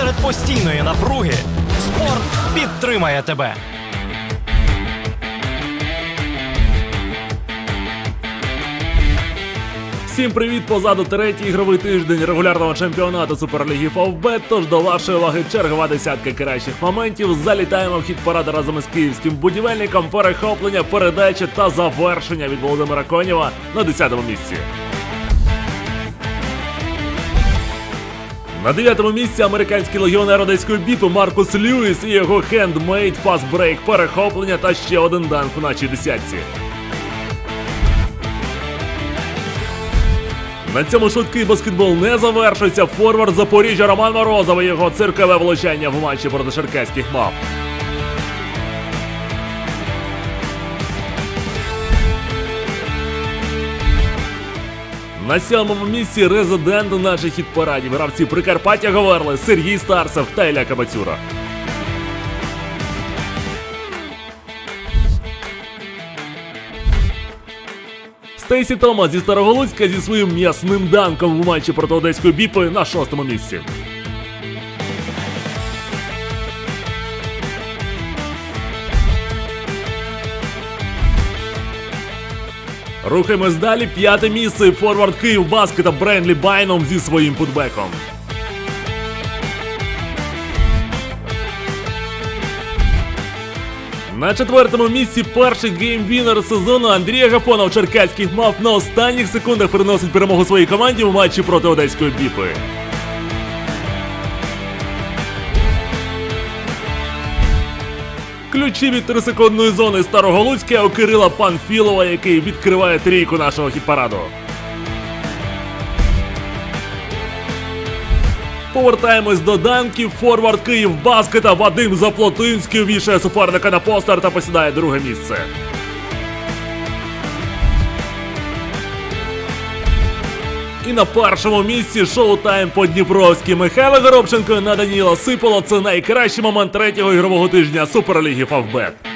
Серед постійної напруги спорт підтримає тебе. Всім привіт! Позаду третій ігровий тиждень регулярного чемпіонату Суперліги Фавбет. Тож до вашої уваги чергова десятка кращих моментів. Залітаємо в хід паради разом із київським будівельником. Перехоплення, передачі та завершення від Володимира Конєва на 10-му місці. На 9-му місці американський легіонер одеської біту Маркус Льюіс і його хендмейд фастбрейк перехоплення та ще один данк у нашій десятці. На цьому швидкий баскетбол не завершується. Форвард Запоріжжя Роман Морозов і його циркове влучання в матчі проти черкаських мав. На сьомому місці резидент наших хіт-парадів гравці Прикарпаття говорили Сергій Старцев та Ілля Кабацюра. Стейсі Тома зі Староголуцька зі своїм м'ясним данком в матчі проти одеської біпи на шостому місці. Рухаємось далі. П'яте місце. Форвард Київ Баскета Бренлі Байном зі своїм путбеком. На четвертому місці перший геймвінер сезону Андрія Гафонов черкаських мав на останніх секундах приносить перемогу своїй команді в матчі проти одеської біпи. Ключі від трисекундної зони Староголуцька у Кирила Панфілова, який відкриває трійку нашого хіт-параду. Повертаємось до данків. Форвард Київ баскета Вадим Заплотинський вішає суперника на постер та посідає друге місце. І на першому місці шоу-тайм по Дніпровській Михайло Горобченко на Даніла Сиполо. Це найкращий момент третього ігрового тижня Суперліги Фавбет.